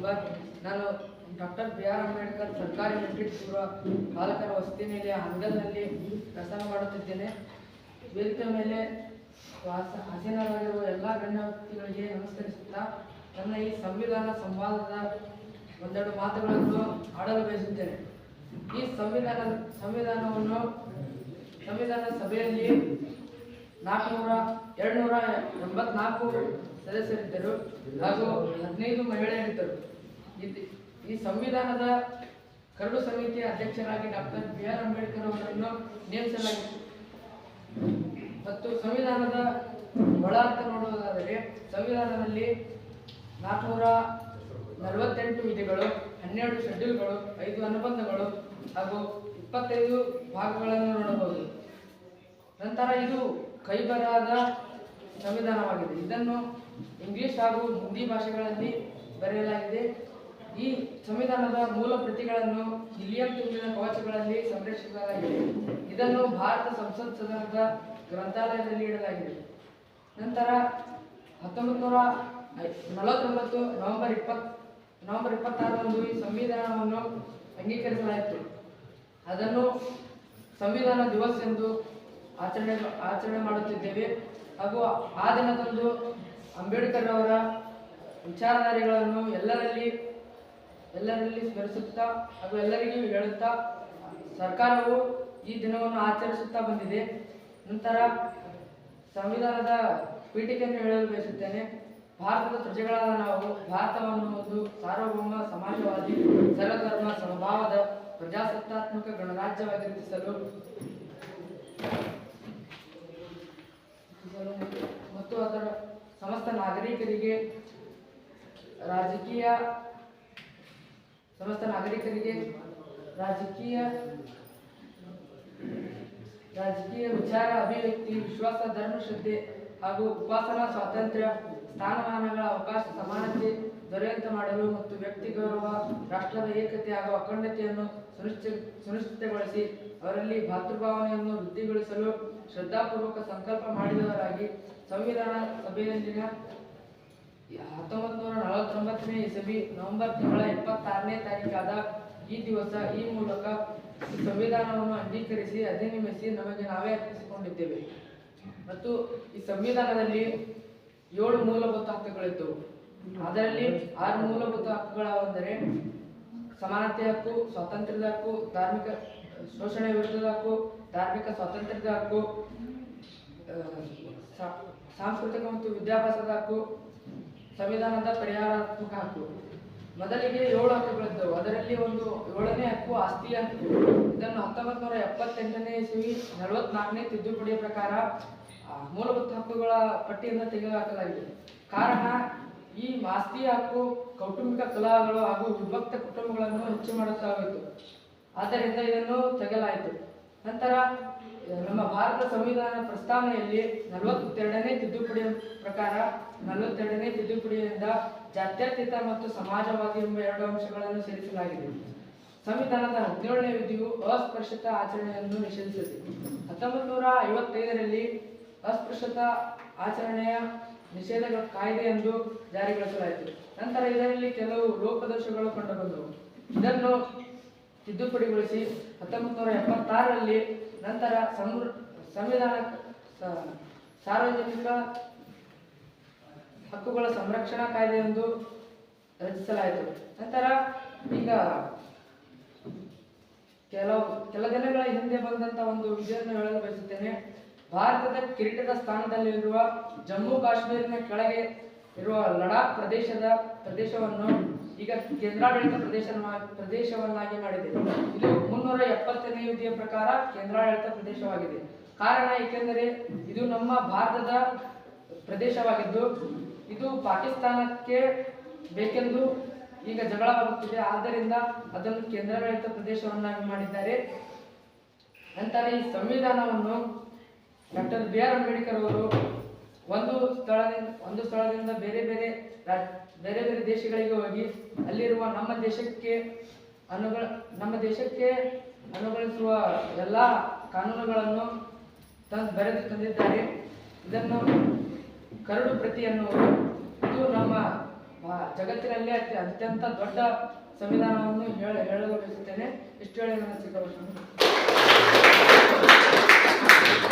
Number ನಾನು doctor B R Ambedkar ಸರ್ಕಾರಿ metric ಪೂರ್ವ ಬಾಲಕರ ವಸತಿ ಮೇಲೆ ಅಂಗಲ್ನಲ್ಲಿ ಪ್ರಸಾರ ಮಾಡುತ್ತಿದ್ದೇನೆ. ವೇದಿಕೆ ಮೇಲೆ ವಾಸ ಎಲ್ಲ ಗಣ್ಯ ವ್ಯಕ್ತಿಗಳಿಗೆ ನಮಸ್ಕರಿಸುತ್ತಾ ನನ್ನ ಈ ಸಂವಿಧಾನ ಸಂವಾದದ ಒಂದೆರಡು ಮಾತುಗಳನ್ನು ಆಡಲು ಬಯಸುತ್ತೇನೆ. ಈ ಸಂವಿಧಾನ ಸಂವಿಧಾನವನ್ನು ಸಂವಿಧಾನ ಸಭೆಯಲ್ಲಿ ನಾಲ್ಕುನೂರ, ಎರಡುನೂರ ಎಂಬತ್ನಾಲ್ಕು ಸದಸ್ಯರಿದ್ದರು. ಹಾಗೂ ಹದಿನೈದು ಮಹಿಳೆಯರಿದ್ದರು ಈ ಸಂವಿಧಾನದ ಕರಡು ಸಮಿತಿಯ ಅಧ್ಯಕ್ಷರಾಗಿ ಡಾಕ್ಟರ್ ಬಿ ಆರ್ ಅಂಬೇಡ್ಕರ್ ಅವರನ್ನು ನೇಮಿಸಲಾಗಿತ್ತು. ಮತ್ತು ಸಂವಿಧಾನದ ಅಂತ ನೋಡುವುದಾದರೆ, ಸಂವಿಧಾನದಲ್ಲಿ ನಾಲ್ಕುನೂರ ನಲವತ್ತೆಂಟು ವಿಧಿಗಳು, ಹನ್ನೆರಡು ಶೆಡ್ಯೂಲ್ಗಳು, ಐದು ಅನುಬಂಧಗಳು ಹಾಗೂ ಇಪ್ಪತ್ತೈದು ಭಾಗಗಳನ್ನು ನೋಡಬಹುದು. ನಂತರ ಇದು ಕೈಬರಾದ ಸಂವಿಧಾನವಾಗಿದೆ. ಇದನ್ನು ಇಂಗ್ಲಿಷ್ ಹಾಗೂ ಹಿಂದಿ ಭಾಷೆಗಳಲ್ಲಿ ಬರೆಯಲಾಗಿದೆ. ಈ ಸಂವಿಧಾನದ ಮೂಲ ಪ್ರತಿಗಳನ್ನು ಹಿಲಿಯಂ ತುಂಬಿನ ಕವಚಗಳಲ್ಲಿ ಸಂರಕ್ಷಿಸಲಾಗಿದೆ. ಇದನ್ನು ಭಾರತ ಸಂಸತ್ ಸದನದ ಗ್ರಂಥಾಲಯದಲ್ಲಿ ಇಡಲಾಗಿದೆ. ನಂತರ ಹತ್ತೊಂಬತ್ತು ನೂರ ನಲವತ್ತೊಂಬತ್ತು ನವೆಂಬರ್ ಇಪ್ಪತ್ ನವೆಂಬರ್ ಇಪ್ಪತ್ತಾರರಂದು ಈ ಸಂವಿಧಾನವನ್ನು ಅಂಗೀಕರಿಸಲಾಯಿತು. ಅದನ್ನು ಸಂವಿಧಾನ ದಿವಸ ಎಂದು ಆಚರಣೆ ಆಚರಣೆ ಮಾಡುತ್ತಿದ್ದೇವೆ. ಹಾಗೂ ಆ ದಿನದಂದು ಅಂಬೇಡ್ಕರ್ ಅವರ ವಿಚಾರಧಾರೆಗಳನ್ನು ಎಲ್ಲರಲ್ಲಿ ಎಲ್ಲರಲ್ಲಿ ಸ್ಮರಿಸುತ್ತಾ ಹಾಗೂ ಎಲ್ಲರಿಗೂ ಹೇಳುತ್ತಾ ಸರ್ಕಾರವು ಈ ದಿನವನ್ನು ಆಚರಿಸುತ್ತಾ ಬಂದಿದೆ. ನಂತರ ಸಂವಿಧಾನದ ಪೀಠಿಕೆಯನ್ನು ಹೇಳಲು ಬಯಸುತ್ತೇನೆ. ಭಾರತದ ಪ್ರಜೆಗಳಾದ ನಾವು ಭಾರತವನ್ನು ಒಂದು ಸಾರ್ವಭೌಮ ಸಮಾಜವಾದಿ, ಸರ್ವಧರ್ಮ ಸಮಭಾವದ, ಪ್ರಜಾಸತ್ತಾತ್ಮಕ ಗಣರಾಜ್ಯವಾಗಿ ರೂಪಿಸಲು ಮತ್ತು ಅದರ ಸಮಸ್ತ ನಾಗರಿಕರಿಗೆ, ರಾಜಕೀಯ, ಸಮಸ್ತ ನಾಗರಿಕರಿಗೆ ರಾಜಕೀಯ ರಾಜಕೀಯ ವಿಚಾರ, ಅಭಿವ್ಯಕ್ತಿ, ವಿಶ್ವಾಸ, ಧರ್ಮ, ಶ್ರದ್ಧೆ ಹಾಗೂ ಉಪಾಸನಾ, ಸ್ವಾತಂತ್ರ್ಯ ಸ್ಥಾನಮಾನಗಳ ಅವಕಾಶ ಸಮಾನತೆ ದೊರೆಯುವಂತೆ ಮಾಡಲು ಮತ್ತು ವ್ಯಕ್ತಿ ಗೌರವ, ರಾಷ್ಟ್ರದ ಏಕತೆ ಹಾಗೂ ಅಖಂಡತೆಯನ್ನು ಸುನಿಶ್ಚಿ, ಸುನಿಶ್ಚಿತಗೊಳಿಸಿ ಅವರಲ್ಲಿ ಭಾತೃಭಾವನೆಯನ್ನು ವೃದ್ಧಿಗೊಳಿಸಲು ಶ್ರದ್ಧಾಪೂರ್ವಕ ಸಂಕಲ್ಪ ಮಾಡಿದವರಾಗಿ ಸಂವಿಧಾನ ಸಭೆಯಲ್ಲಿನ ಹತ್ತೊಂಬತ್ತು ನೂರ ನಲವತ್ತೊಂಬತ್ತನೇ ಇಸವಿ ನವೆಂಬರ್ ತಿಂಗಳ ಇಪ್ಪತ್ತಾರನೇ ತಾರೀಕಾದ ಈ ದಿವಸ ಈ ಮೂಲಕ ಸಂವಿಧಾನವನ್ನು ಅಂಗೀಕರಿಸಿ ಅಧಿನಿಯಮಿಸಿ ನಮಗೆ ನಾವೇ ಅರ್ಪಿಸಿಕೊಂಡಿದ್ದೇವೆ. ಮತ್ತು ಈ ಸಂವಿಧಾನದಲ್ಲಿ ಏಳು ಮೂಲಭೂತ ಹಕ್ಕುಗಳಿದ್ದವು. ಅದರಲ್ಲಿ ಆರು ಮೂಲಭೂತ ಹಕ್ಕುಗಳವೆಂದರೆ ಸಮಾನತೆ ಹಕ್ಕು, ಸ್ವಾತಂತ್ರ್ಯದ ಹಕ್ಕು, ಧಾರ್ಮಿಕ, ಶೋಷಣೆ ವಿರುದ್ಧದ ಹಕ್ಕು ಧಾರ್ಮಿಕ ಸ್ವಾತಂತ್ರ್ಯದ ಹಕ್ಕು ಸಾಂಸ್ಕೃತಿಕ ಮತ್ತು ವಿದ್ಯಾಭ್ಯಾಸದ ಹಕ್ಕು, ಸಂವಿಧಾನದ ಪರಿಹಾರಾತ್ಮಕ ಹಕ್ಕು. ಮೊದಲಿಗೆ ಏಳು ಹಕ್ಕುಗಳಿದ್ದವು ಅದರಲ್ಲಿ ಒಂದು ಏಳನೇ ಹಕ್ಕು ಆಸ್ತಿ ಹಕ್ಕು ಇದನ್ನು ಹತ್ತೊಂಬತ್ತು ನೂರ ಎಪ್ಪತ್ತೆಂಟನೇ ಇಸವಿ ನಲವತ್ನಾಲ್ಕನೇ ತಿದ್ದುಪಡಿಯ ಪ್ರಕಾರ ಮೂಲಭೂತ ಹಕ್ಕುಗಳ ಪಟ್ಟಿಯಿಂದ ತೆಗೆದುಹಾಕಲಾಗಿದೆ. ಕಾರಣ, ಈ ಆಸ್ತಿಯ ಹಕ್ಕು ಕೌಟುಂಬಿಕ ಕಲಹಗಳು ಹಾಗೂ ವಿಭಕ್ತ ಕುಟುಂಬಗಳನ್ನು ಹೆಚ್ಚು ಮಾಡುತ್ತಾ ಹೋಯಿತು. ಆದ್ದರಿಂದ ಇದನ್ನು ತೆಗೆಯಲಾಯಿತು. ನಂತರ ನಮ್ಮ ಭಾರತ ಸಂವಿಧಾನ ಪ್ರಸ್ತಾವನೆಯಲ್ಲಿ ನಲವತ್ತೆರಡನೇ ತಿದ್ದುಪಡಿ ಪ್ರಕಾರ, ನಲವತ್ತೆರಡನೇ ತಿದ್ದುಪಡಿಯಿಂದ ಜಾತ್ಯತೀತ ಮತ್ತು ಸಮಾಜವಾದಿ ಎಂಬ ಎರಡು ಅಂಶಗಳನ್ನು ಸೇರಿಸಲಾಗಿದೆ. ಸಂವಿಧಾನದ ಹದಿನೇಳನೇ ವಿಧಿಯು ಅಸ್ಪೃಶ್ಯತ ಆಚರಣೆಯನ್ನು ನಿಷೇಧಿಸಿದೆ. ಹತ್ತೊಂಬತ್ತು ನೂರ ಐವತ್ತೈದರಲ್ಲಿ ಅಸ್ಪೃಶ್ಯತ ಆಚರಣೆಯ ಕಾಯ್ದೆ ಎಂದು ಜಾರಿಗೊಳಿಸಲಾಯಿತು. ನಂತರ ಇದರಲ್ಲಿ ಕೆಲವು ಲೋಪದೋಷಗಳು ಕಂಡುಬಂದವು. ಇದನ್ನು ತಿದ್ದುಪಡಿಗೊಳಿಸಿ ಹತ್ತೊಂಬತ್ತು ನೂರ ಎಪ್ಪತ್ತಾರರಲ್ಲಿ ನಂತರ ಸಂವೃ ಸಂವಿಧಾನ ಸಾರ್ವಜನಿಕ ಹಕ್ಕುಗಳ ಸಂರಕ್ಷಣಾ ಕಾಯ್ದೆ ಎಂದು ರಚಿಸಲಾಯಿತು. ನಂತರ ಈಗ ಕೆಲವು, ಕೆಲ ದಿನಗಳ ಹಿಂದೆ ಬಂದಂತ ಒಂದು ವಿಷಯವನ್ನು ಹೇಳಲು ಬಯಸುತ್ತೇನೆ. ಭಾರತದ ಕಿರೀಟದ ಸ್ಥಾನದಲ್ಲಿರುವ ಜಮ್ಮು ಕಾಶ್ಮೀರಿನ ಕೆಳಗೆ ಇರುವ ಲಡಾಖ್ ಪ್ರದೇಶದ ಪ್ರದೇಶವನ್ನು ಈಗ ಕೇಂದ್ರಾಡಳಿತ ಪ್ರದೇಶ ಪ್ರದೇಶವನ್ನಾಗಿ ಮಾಡಿದೆ. ಇದು ಮುನ್ನೂರ ಎಪ್ಪತ್ತನೇ ವಿಧಿಯ ಪ್ರಕಾರ ಕೇಂದ್ರಾಡಳಿತ ಪ್ರದೇಶವಾಗಿದೆ. ಕಾರಣ ಏಕೆಂದರೆ ಇದು ನಮ್ಮ ಭಾರತದ ಪ್ರದೇಶವಾಗಿದ್ದು, ಇದು ಪಾಕಿಸ್ತಾನಕ್ಕೆ ಬೇಕೆಂದು ಈಗ ಜಗಳವಾಗುತ್ತಿದೆ ಆದ್ದರಿಂದ ಅದನ್ನು ಕೇಂದ್ರಾಡಳಿತ ಪ್ರದೇಶವನ್ನಾಗಿ ಮಾಡಿದ್ದಾರೆ. ನಂತರ ಈ ಸಂವಿಧಾನವನ್ನು ಡಾಕ್ಟರ್ ಬಿ ಆರ್ ಅಂಬೇಡ್ಕರ್ ಅವರು ಒಂದು ಸ್ಥಳದಿಂದ ಒಂದು ಸ್ಥಳದಿಂದ ಬೇರೆ ಬೇರೆ ಬೇರೆ ಬೇರೆ ದೇಶಗಳಿಗೆ ಹೋಗಿ ಅಲ್ಲಿರುವ ನಮ್ಮ ದೇಶಕ್ಕೆ ಅನುಗಳ, ನಮ್ಮ ದೇಶಕ್ಕೆ ಅನುಗೊಳಿಸುವ ಎಲ್ಲ ಕಾನೂನುಗಳನ್ನು ತಂದು ಬರೆದು ತಂದಿದ್ದಾರೆ. ಇದನ್ನು ಕರಡು ಪ್ರತಿ ಎನ್ನುವುದು. ಇದು ನಮ್ಮ ಜಗತ್ತಿನಲ್ಲಿ ಅತಿ ಅತ್ಯ, ಅತ್ಯಂತ ದೊಡ್ಡ ಸಂವಿಧಾನವನ್ನು ಹೇಳ, ಹೇಳಲು ಬಯಸುತ್ತೇನೆ. ಇಷ್ಟು ಹೇಳಿ ನನ್ನ ಭಾಷಣ